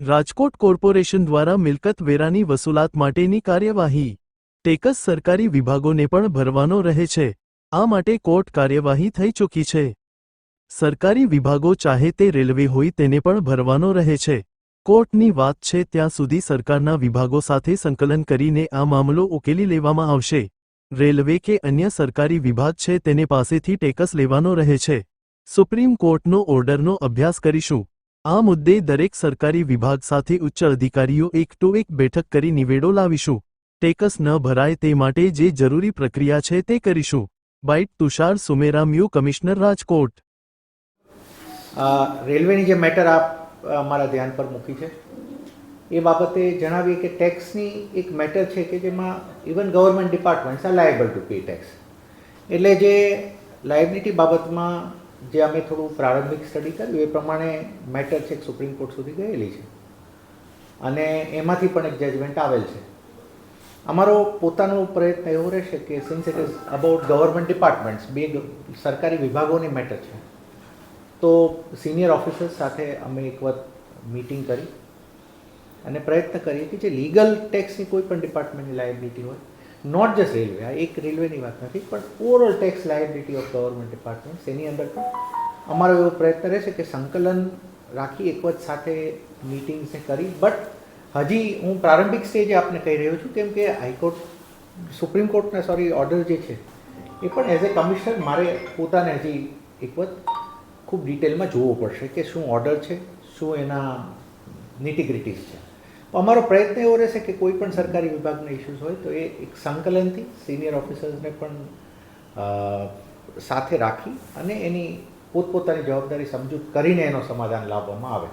Rajkot corporation દ્વારા મિલકત વેરાની વસૂલાત માટેની કાર્યવાહી. ટેકસ સરકારી વિભાગોને પણ ભરવાનો રહે છે. આ માટે કોર્ટ કાર્યવાહી થઈ ચૂકી છે. સરકારી વિભાગો ચાહે તે રેલવે હોય તેને પણ ભરવાનો રહે છે. કોર્ટની વાત છે ત્યાં સુધી સરકારના વિભાગો સાથે સંકલન કરીને આ મામલો ઉકેલી લેવામાં આવશે. રેલવે કે અન્ય સરકારી વિભાગ છે તેને પાસેથી ટેકસ લેવાનો રહે છે. સુપ્રીમ કોર્ટનો ઓર્ડરનો અભ્યાસ કરીશું. આ મુદ્દે દરેક સરકારી વિભાગ સાથે ઉચ્ચ અધિકારીઓ એક ટુ એક બેઠક કરી નિવેડો લાવીશું. ટેકસ ન ભરાય તે માટે જે જરૂરી પ્રક્રિયા છે તે કરીશું. બાઇટ તુષાર સુમેરામ્યુ કમિશનર રાજકોટ. રેલવેની જે મેટર આપ અમારા મારા ધ્યાન પર મૂકી છે, એ બાબતે જણાવીએ કે ટેક્સની એક મેટર છે કે જેમાં even government departments are liable to pay tax. એટલે જે લાયબિલિટી બાબતમાં જે અમે થોડું પ્રારંભિક સ્ટડી કર્યું, એ પ્રમાણે મેટર છે સુપ્રીમ કોર્ટ સુધી ગયેલી છે. અને એમાંથી પણ એક જજમેન્ટ આવેલ છે. અમારો પોતાનો પ્રયત્ન એવો રહેશે કે since it is about government departments બે સરકારી વિભાગોની મેટર છે, તો સિનિયર ઓફિસર્સ સાથે અમે એક વખત મીટિંગ કરી અને પ્રયત્ન કરીએ કે જે લીગલ ટેક્સની કોઈ પણ ડિપાર્ટમેન્ટની લાયબિલિટી હોય નોટ જસ્ટ રેલવે આ એક રેલવેની વાત નથી, પણ overall tax liability of government department એની અંદર પણ અમારો એવો પ્રયત્ન રહેશે કે સંકલન રાખી એક વખત સાથે મિટિંગ્સને કરી. બટ હજી હું પ્રારંભિક સ્ટેજે આપને કહી રહ્યો છું, કેમ કે હાઈકોર્ટ સુપ્રીમ કોર્ટના સોરી ઓર્ડર જે છે, એ પણ એઝ એ કમિશનર મારે પોતાને હજી એક વખત ખૂબ ડિટેલમાં જોવું પડશે કે શું ઓર્ડર છે, શું એના નિટિગ્રિટીઝ છે. અમારો પ્રયત્ન એવો રહેશે કે કોઈ પણ સરકારી વિભાગના ઇસ્યુઝ હોય તો એ એક સંકલનથી સિનિયર ઓફિસર્સને પણ સાથે રાખી અને એની પોતપોતાની જવાબદારી સમજૂત કરીને એનો સમાધાન લાવવામાં આવે.